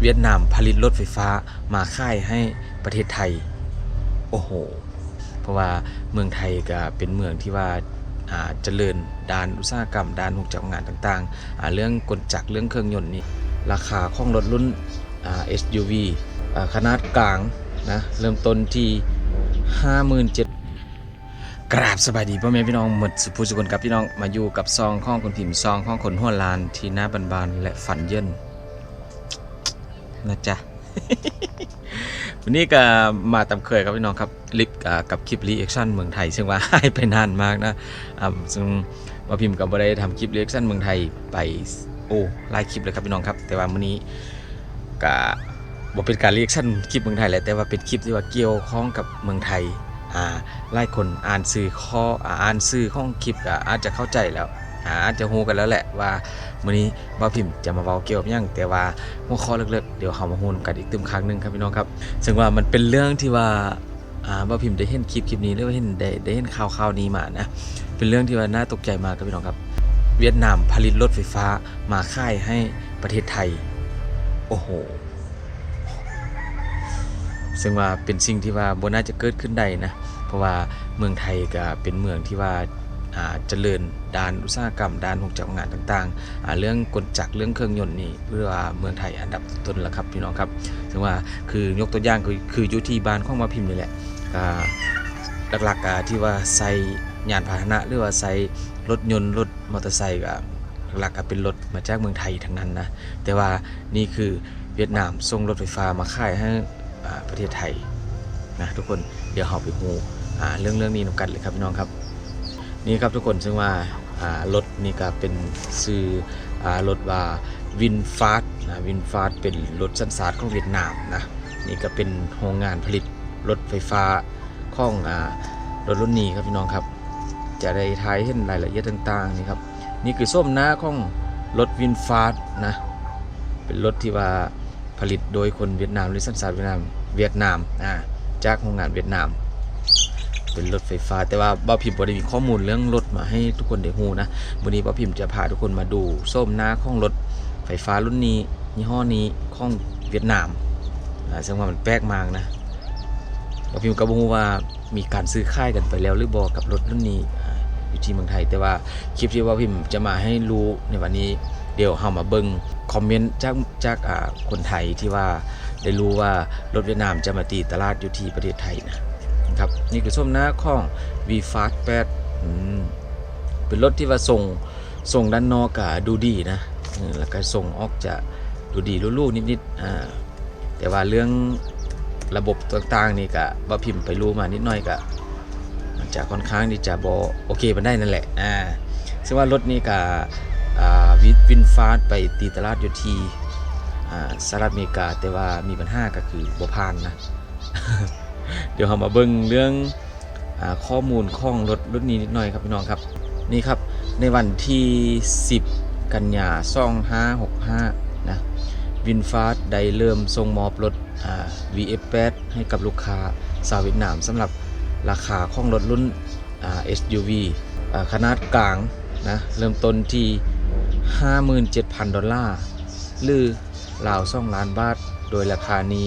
เวียดนามผลิตรถไฟฟ้ามาค่ายให้ประเทศไทย โอ้โห เพราะว่าเมืองไทยก็เป็นเมืองที่ว่าเจริญด้านอุตสาหกรรมด้านหุกจักรงานต่างๆ เรื่องกลจักรเรื่องเครื่องยนต์นี่ราคาของรถรุ่น SUV ขนาดกลางนะเริ่มต้นที่ 57,000กราบสบายดีพ่อแม่พี่น้องหมดสุภูสุคนครับพี่น้องมาอยู่กับซองข้องคนพิมพ์ซองข้องคนหัวลานที่หน้าบานๆและฝันเยิน นะจ๊ะ วันนี้ก็มาตามเคยครับพี่น้องครับลิปกับคลิปรีแอคชั่นเมืองไทย ซึ่งว่าหายไปนานมากนะซึ่งว่าพิมพ์กับบ่ได้ทำคลิปรีแอคชั่นเมืองไทยไปโอ้หลายคลิปเลยครับพี่น้องครับ แต่ว่ามื้อนี้ก็บ่เป็นการรีแอคชั่นคลิปเมืองไทยแหละแต่ว่าเป็นคลิปที่ว่าเกี่ยวข้องกับเมืองไทยอ่าหลายคนอ่านสื่อข้ออ่านสื่อข้องคลิปอาจจะเข้าใจแล้วาอาจะฮู้กันแล้วแหละว่ามื้อนี้บ่าวพิมพ์จะมาเว้าเกี่ยวกับหยังแต่ว่าหัวข้อเล็กๆเดี๋ยวเฮามาฮู้กันอีกตึมครั้งนึงครับพี่น้องครับ ซึ่งว่ามันเป็นเรื่องที่ว่าอ่าบ่าวพิมพ์ได้เห็นคลิปคลิปนี้หรือว่าเห็นได้ได้เห็นข่าวข่าวนี้มานะ เป็นเรื่องที่ว่าน่าตกใจมากครับพี่น้องครับ เวียดนามผลิตรถไฟฟ้ามาค่ายให้ประเทศไทย โอ้โหซึ่งว่าเป็นสิ่งที่ว่าบน่าจะเกิดขึ้นได้นะ เพราะว่าเมืองไทยก็เป็นเมืองที่ว่าอ่าเจริญ ด้านอุตสาหกรรม ด้านหุกจักรงานต่างๆ เรื่องกลจักรเรื่องเครื่องยนต์นี่เพื่อเมืองไทยอันดับต้นแล้วครับพี่น้องครับซึ่งว่าคือยกตัวอย่างคือคืออยู่ที่บ้านข้องมาพิมพ์นี่แหละหลักๆที่ว่าใส่ยานพาหนะหรือว่าใส่รถยนต์รถมอเตอร์ไซค์ก็หลักๆเป็นรถมาจากเมืองไทยทั้งนั้นนะแต่ว่านี่คือเวียดนามส่งรถไฟฟ้ามาขายให้ประเทศไทยนะทุกคนเดี๋ยวเราไปฮูอ่าเรื่องเรื่องนี้นำกันเลยครับพี่น้องครับ นี่ครับทุกคนซึ่งว่ารถนี่ก็เป็นซื้อรถว่าวินฟาสนะวินฟาสเป็นรถสันสาดของเวียดนามนะนี่ก็เป็นโรงงานผลิตรถไฟฟ้าของรถรุ่นนี้ครับพี่น้องครับ จะได้ทายเห็นรายละเอียดต่างๆนี่ครับนี่คือส้มหน้าของรถวินฟาสนะเป็นรถที่ว่าผลิตโดยคนเวียดนามหรือสัญชาติเวียดนามเวียดนามจากโรงงานเวียดนาม เป็นรถไฟฟ้า แต่ว่าบ้าพิมพ์บ่ได้มีข้อมูลเรื่องรถมาให้ทุกคนได้ฮู้นะวันนี้บ้าพิมพ์จะพาทุกคนมาดูส้มหน้าของรถไฟฟ้ารุ่นนี้ยี่ห้อนี้ของเวียดนามอ่าซึ่งว่ามันแปลกมากนะบ้าพิมพ์ก็บ่ฮู้ว่ามีการซื้อค่ายกันไปแล้วหรือบ่กับรถรุ่นนี้อยู่ที่เมืองไทย แต่ว่าคลิปที่บ้าพิมพ์จะมาให้รู้ในวันนี้เดี๋ยวเฮามาเบิ่งคอมเมนต์จากจากอ่าคนไทยที่ว่าได้รู้ว่ารถเวียดนามจะมาตีตลาดอยู่ที่ประเทศไทยนะ ครับนี่คือส้มหน้าของ v f a s t 8เป็นรถที่ว่าส่งส่งด้านนอกก็ดูดีนะแล้วก็ส่งออกจะดูดีลู่ๆนิดๆอ่าแต่ว่าเรื่องระบบต่างๆนี่ก็บ่พิมพ์ไปรู้มานิดหน่อยก็มันจะค่อนข้างที่จะบ่โอเคมันได้นั่นแหละอ่าซึ่งว่ารถนี่ก็อ่าวิวินฟาสไปตีตลาดอยู่ที่สหรัฐอเมริกา แต่ว่ามีปัญหาก็คือบ่ผ่านนะ เดี๋ยวเรามาเบิ่งเรื่องอข้อมูลของรถรุ่นนี้นิดหน่อยครับพี่น้องครับนี่ครับในวันที่ 10 กันยา2565นะวินฟาสได้เริ่มส่งมอบรถ VF8 ให้กับลูกค้าชาวเวียดนามสำหรับราคาของรถรุ่นอ่า SUV ขนาดกลางนะเริ่มต้นที่ 57,000 ดอลลาร์ หรือราว2ล้านบาท โดยราคานี้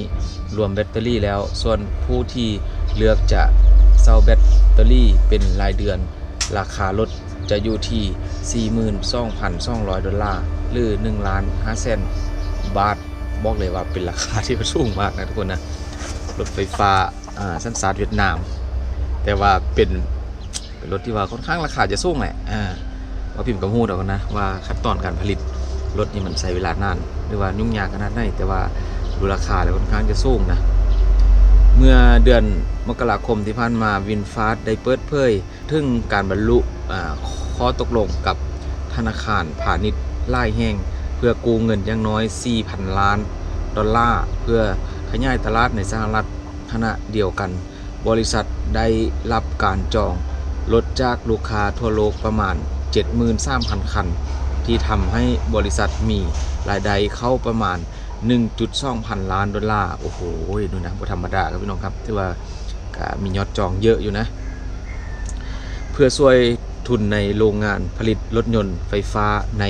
รวมแบตเตอรี่แล้ว ส่วนผู้ที่เลือกจะเซาแบตเตอรี่เป็นรายเดือน ราคารถจะอยู่ที่ 42,200 ดอลลาร์ หรือ1ล้าน5แสนบาท บอกเลยว่าเป็นราคาที่สูงมากนะทุกคนนะ รถไฟฟ้าสัญชาติเวียดนาม แต่ว่าเป็นเป็นรถที่ว่าค่อนข้างราคาจะสูงแหละอ่าว่าพิมพ์กับฮูดเอากันนะว่าขั้นตอนการผลิตรถนี่มันใช้เวลานาน หรือว่ายุ่งยากขนาดไหนแต่ว่า ดูราคาแล้วค่อนข้างจะสูงนะ เมื่อเดือนมกราคมที่ผ่านมาวินฟาสได้เปิดเผยถึงการบรรลุข้อตกลงกับธนาคารพาณิชย์รายแห่ง เพื่อกู้เงินอย่างน้อย 4,000 ล้าน ดอลลาร์เพื่อขยายตลาดในสหรัฐขณะเดียวกัน บริษัทได้รับการจองรถจากลูกค้าทั่วโลกประมาณ 73,000 คัน ที่ทำให้บริษัทมีรายได้เข้าประมาณ 1.2พันล้านดอลลาร์โอ้โหดูนะบ่ธรรมดาครับพี่น้องครับที่ว่าก็มียอดจองเยอะอยู่นะ เพื่อช่วยทุนในโรงงานผลิตรถยนต์ไฟฟ้าใน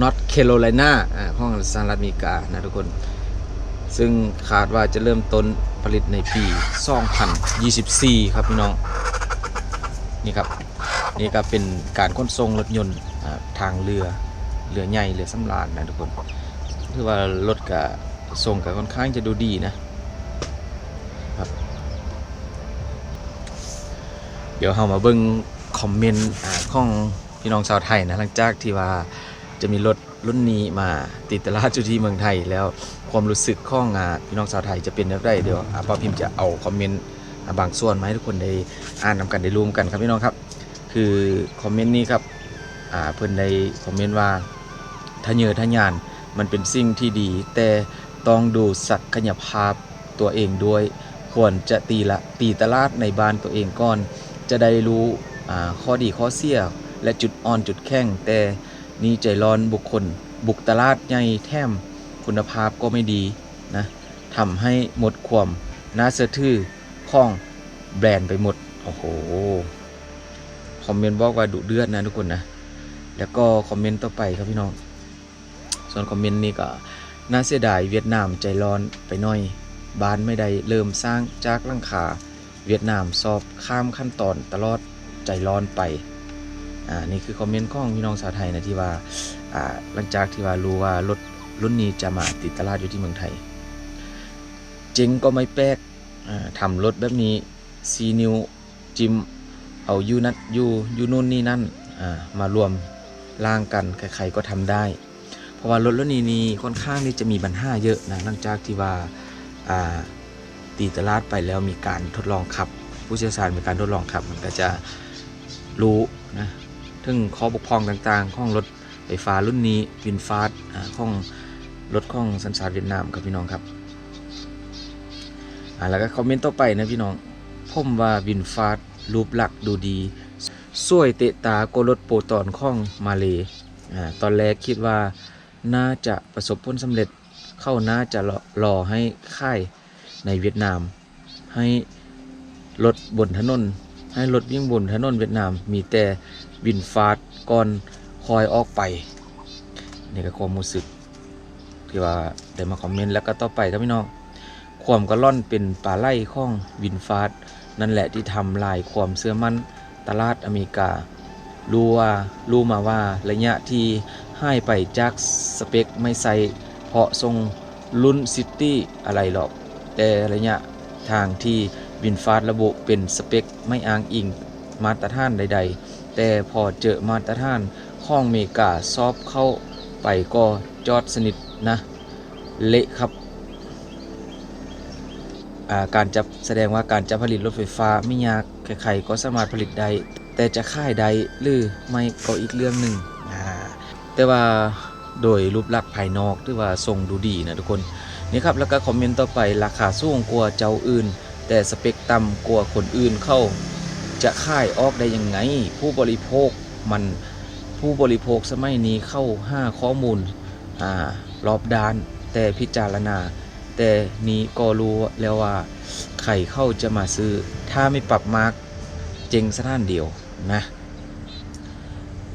นอร์ทแคโรไลนาอ่าของสหรัฐอเมริกานะทุกคน ซึ่งคาดว่าจะเริ่มต้นผลิตในปี 2024 ครับพี่น้อง นี่ครับ นี่ก็เป็นการขนส่งรถยนต์ทางเรือ เรือใหญ่ เรือสำราญนะทุกคน คือว่ารถกับส่งกับค่อนข้างจะดูดีนะครับ เดี๋ยวเรามาเบิ่งคอมเมนต์ของพี่น้องชาวไทยนะหลังจากที่ว่าจะมีรถรุ่นนี้มาติดตลาดอยู่ที่เมืองไทยแล้วความรู้สึกข้องพี่น้องชาวไทยจะเป็นแบบไรเดี๋ยวอาป้าพิมพ์จะเอาคอมเมนต์บางส่วนมาให้ทุกคนได้อ่านนำกันได้รู้กันครับพี่น้องครับ คือคอมเมนต์นี้ครับอ่าเพิ่อนได้คอมเมนต์ว่าทะเยอทะยาน มันเป็นสิ่งที่ดี แต่ต้องดูศักยภาพตัวเองด้วย ควรจะตีละตีตลาดในบ้านตัวเองก่อน จะได้รู้ข้อดีข้อเสียและจุดอ่อนจุดแข็งแต่นี่ใจร้อนบุคคล บุกตลาดใหญ่แถมคุณภาพก็ไม่ดีนะทำให้หมดความน่าเชื่อถือของแบรนด์ไปหมด โอ้โห คอมเมนต์บอกว่าดุเดือดนะทุกคนนะ แล้วก็คอมเมนต์ต่อไปครับพี่น้อง ส่วนคอมเมนต์นี้ก็น่าเสียดายเวียดนามใจร้อนไปหน่อย บ้านไม่ได้เริ่มสร้างจากลังคาเวียดนามสอบข้ามขั้นตอนตลอดใจร้อนไปอ่านี่คือคอมเมนต์ของพี่น้องชาวไทยนะที่ว่าอ่าหลังจากที่ว่ารู้ว่ารถรุ่นนี้จะมาติดตลาดอยู่ที่เมืองไทยเจ๋งก็ไม่แปลกอ่าทำรถแบบนี้ซีนิวจิมเอายูนัดยูยูนู่นนี่นั่นอ่ามารวมร่างกันใครๆก็ทำได้ ราะว่ารถรุ่นนี้นี่ค่อนข้างที่จะมีปัญหาเยอะนะหลังจากที่ว่าาตีตลาดไปแล้วมีการทดลองขับ ผู้เชี่ยวชาญมีการทดลองขับ มันก็จะรู้นะถึงข้อบกพร่องต่างๆของรถไฟฟ้ารุ่นนี้วินฟาสของรถของสัญชาติเวียดนามครับพี่น้องครับแล้วก็คอมเมนต์ต่อไปนะพี่น้องผมว่าวินฟาดรูปหลักดูดีสวยเตะตาโกรถโปรตอนของมาเลอ่าตอนแรกคิดว่า น่าจะประสบผลสำเร็จ เข้าน่าจะรออให้ค่ายในเวียดนาม ให้รถบนถนน ให้รถวิ่งบนถนนเวียดนาม มีแต่วินฟาดก่อนคอยออกไปนี่ก็ความรู้สึกที่ว่าได้มาคอมเมนต์แล้วก็ต่อไปครับพี่น้องความกระล่อนเป็นปลาไหลข้องวินฟาดนั่นแหละที่ทำลายความเชื่อมั่นตลาดอเมริการู้ว่ารู้มาว่าระยะที่ให้ไปจาก เปคไม่ใส่เพาะทรงรุ่นซิตี้อะไรหรอก แต่ระยะทางที่วินฟาดระบุเป็นสเปคไม่อ้างอิงมาตรฐานใด ๆ แต่พอเจอมาตรฐานข้องเมกาซอบเข้าไปก็จอดสนิทนะ เละครับาการจะแสดงว่าการจะผลิตรถไฟฟ้าไม่ยากใครๆก็สามารถผลิตได้ แต่จะค่ายใดหรือไม่ก็อีกเรื่องหนึ่งแต่ว่า โดยรูปลักษณ์ภายนอกที่ว่าทรงดูดีนะทุกคนนี่ครับแล้วก็คอมเมนต์ต่อไปราคาสูงกว่าเจ้าอื่น แต่สเปคต่ำกว่าคนอื่นเข้า จะค่ายออกได้ยังไง ผู้บริโภคมันผู้บริโภคสมัยนี้เข้าห้าข้อมูลอ่ารอบด้านแต่พิจารณา แต่นี้ก็รู้แล้วว่าใครเข้าจะมาซื้อ ถ้าไม่ปรับมาร์กเจงสถานเดียวนะ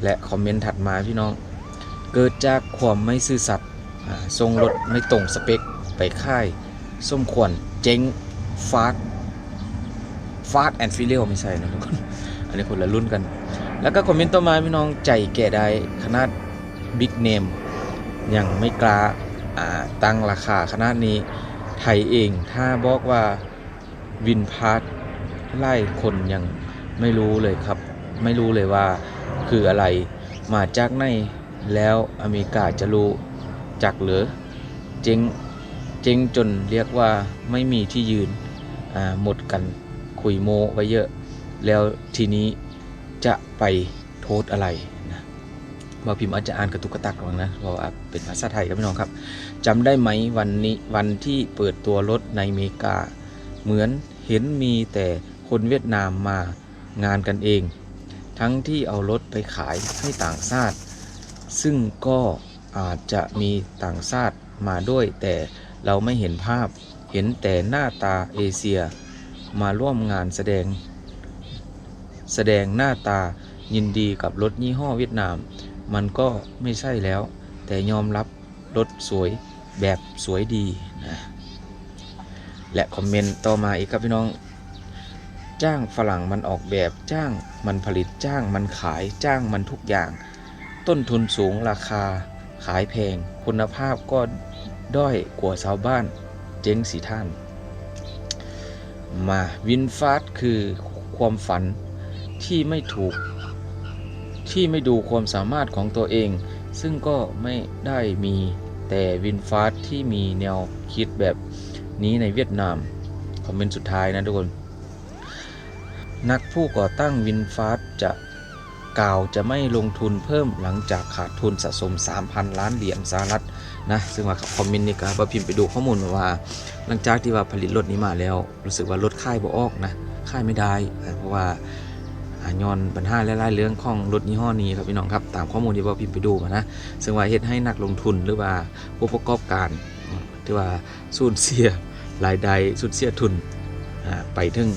และคอมเมนต์ถัดมาพี่น้อง เกิดจากความไม่ซื่อสัตย์ทรงรถไม่ตรงสเปคไปค่ายสมควรเจ๊งฟาดฟาดแอนด์ฟิเลไม่ใช่นะทุกคน อันนี้คนละรุ่นกัน แล้วก็คอมเมนต์ต่อมาพี่น้องใจแก่ได้ขนาดบิ๊กเนมยังไม่กล้าตั้งราคาขนาดนี้ไทยเองถ้าบอกว่าวินพาร์ทไล่คนยังไม่รู้เลยครับ ไม่รู้เลยว่าคืออะไรมาจากไหน แล้วอเมริกาจะรู้จักเหรือเจ๊งเจ๊งจนเรียกว่าไม่มีที่ยืนหมดกันคุยโมไว้เยอะ แล้วทีนี้จะไปโทษอะไรนะบอพิมพ์อาจจะอ่านกระตุกกระตักก่อนนะเพราะว่าเป็นภาษาไทยครับพี่น้องครับจำได้ไหมวันนี้วันที่เปิดตัวรถในอเมริกา เหมือนเห็นมีแต่คนเวียดนามมางานกันเอง ทั้งที่เอารถไปขายให้ต่างชาติ ซึ่งก็อาจจะมีต่างชาติมาด้วย แต่เราไม่เห็นภาพเห็นแต่หน้าตาเอเชีย มาร่วมงานแสดง แสดงหน้าตายินดีกับรถยี่ห้อเวียดนาม มันก็ไม่ใช่แล้ว แต่ยอมรับรถสวยแบบสวยดีนะและคอมเมนต์ต่อมาอีกครับพี่น้อง จ้างฝรั่งมันออกแบบจ้างมันผลิตจ้างมันขายจ้างมันทุกอย่าง ต้นทุนสูงราคาขายแพง คุณภาพก็ด้อยกว่าชาวบ้านเจ๊งสีท่าน มาวินฟาสคือความฝันที่ไม่ถูก ที่ไม่ดูความสามารถของตัวเอง ซึ่งก็ไม่ได้มีแต่วินฟาสที่มีแนวคิดแบบนี้ในเวียดนาม คอมเมนต์สุดท้ายนะทุกคน นักผู้ก่อตั้งวินฟาสจะ กล่าวจะไม่ลงทุนเพิ่มหลังจากขาดทุนสะสม 3,000 ล้านเหรียญสหรัฐนะซึ่งว่าคอมเมนต์นี่ก็ว่าพิมพ์ไปดูข้อมูลมาว่า หลังจากที่ว่าผลิตรถนี้มาแล้ว รู้สึกว่ารถค่ายบ่ออกนะค่ายไม่ได้ เพราะว่าอ่าย้อนปัญหาหลายๆเรื่องของรถยี่ห้อนี้ครับพี่น้องครับตามข้อมูลที่ว่าพิมพ์ไปดูมานะซึ่งว่าเฮ็ดให้นักลงทุนหรือว่าผู้ประกอบการที่ว่าสูญเสียรายได้สูญเสียทุนไปถึง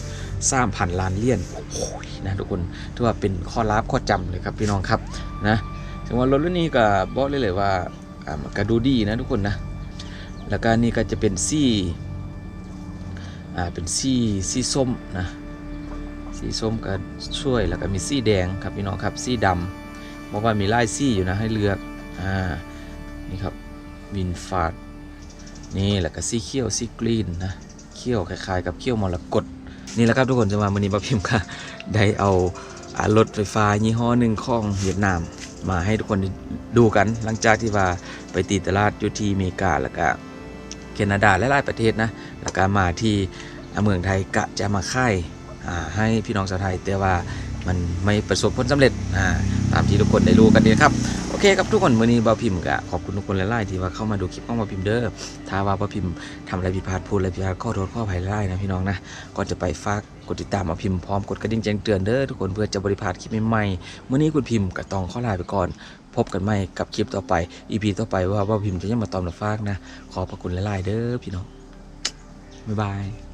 3,000ล้านเหรียญโอ้โหนะทุกคนถือว่าเป็นข้อลับข้อจำเลยครับพี่น้องครับนะถึงว่ารถรุ่นนี้ก็บอกเลยเลยว่าอ่ามันก็ดูดีนะทุกคนนะแล้วก็นี่ก็จะเป็นซี่อ่าเป็นซี่ซี่ส้มนะสีส้มก็ช่วยแล้วก็มีซี่แดงครับพี่น้องครับซี่ดำเพราะว่ามีลายซี่อยู่นะให้เลือกอ่านี่ครับวินฟาดนี่แล้วก็ซี่เขียวซี่กรีนนะเขียวคล้ายๆ กับเขียวมรกต นี่แหละครับทุกคนจะมาวันนี้มาพิมพ์ค่ะได้เอารถไฟฟ้ายี่ห้อหนึ่งของเวียดนาม มาให้ทุกคนดูกันหลังจากที่ว่าไปตีตลาดอยู่ที่อเมริกาแล้วก็แคนาดาและหลายประเทศนะแล้วก็มาที่เมืองไทยกะจะมาค่ายอ่ให้พี่น้องชาวไทยแต่ว่ามันไม่ประสบผลสำเร็จตามที่ทุกคนได้รู้กันดีนะครับ เคครับทุกคนมื้อนี้บ่าวพิมพ์กะขอบคุณทุกคนหลายๆที่ว่าเข้ามาดูคลิปของบ่าวพิมพ์เด้อถ้าว่าบ่าวพิมพ์ทำอะไรผิดพลาดพูดอะไรผิดพลาดขอโทษขออภัยหลายๆนะพี่น้องนะก่อนจะไปฝากกดติดตามบ่าวพิมพ์พร้อมกดกระดิ่งแจ้งเตือนเด้อทุกคนเพื่อจะบริพลาดคลิปใหม่ๆมื้อนี้คุณพิมพ์ก็ต้องข้อลาไปก่อน พบกันใหม่กับคลิปต่อไป EP ต่อไปว่าบ่าวพิมพ์จะยังมาตอมละฝากนะ ขอบพระคุณหลายๆเด้อพี่น้องบ๊ายบาย